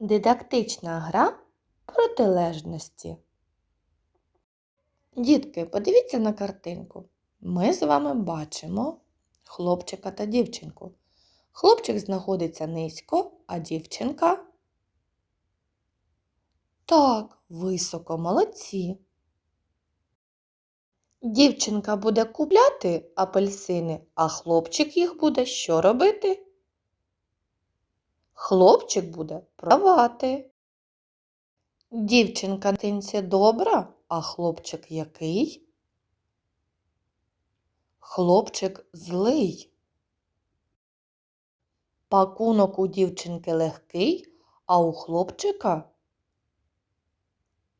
Дидактична гра протилежності. Дітки, подивіться на картинку. Ми з вами бачимо хлопчика та дівчинку. Хлопчик знаходиться низько, а дівчинка так, високо, молодці. Дівчинка буде купляти апельсини, а хлопчик їх буде що робити? Хлопчик буде продавати. Дівчинка тинці добра, а хлопчик який? Хлопчик злий. Пакунок у дівчинки легкий, а у хлопчика?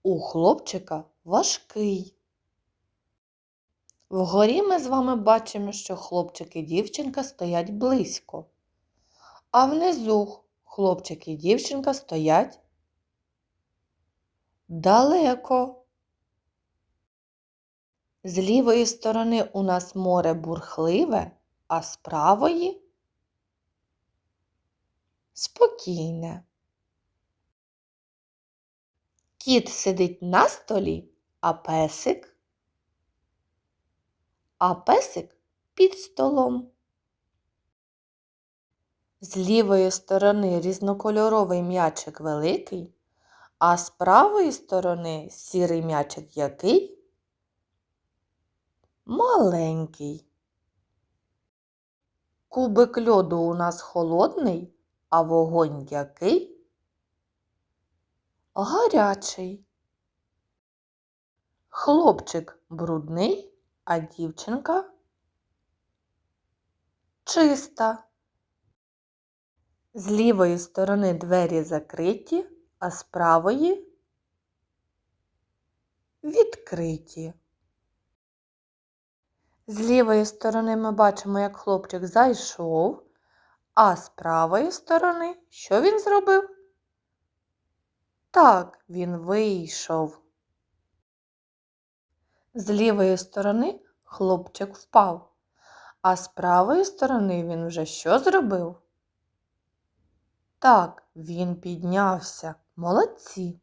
У хлопчика важкий. Вгорі ми з вами бачимо, що хлопчик і дівчинка стоять близько, а внизу хлопчик і дівчинка стоять далеко. З лівої сторони у нас море бурхливе, а з правої спокійне. Кіт сидить на столі, а песик, а песик під столом. З лівої сторони різнокольоровий м'ячик великий, а з правої сторони сірий м'ячик який? Маленький. Кубик льоду у нас холодний, а вогонь який? Гарячий. Хлопчик брудний, а дівчинка чиста. З лівої сторони двері закриті, а з правої відкриті. З лівої сторони ми бачимо, як хлопчик зайшов, а з правої сторони що він зробив? Так, він вийшов. З лівої сторони хлопчик впав, а з правої сторони він вже що зробив? Так, він піднявся. Молодці.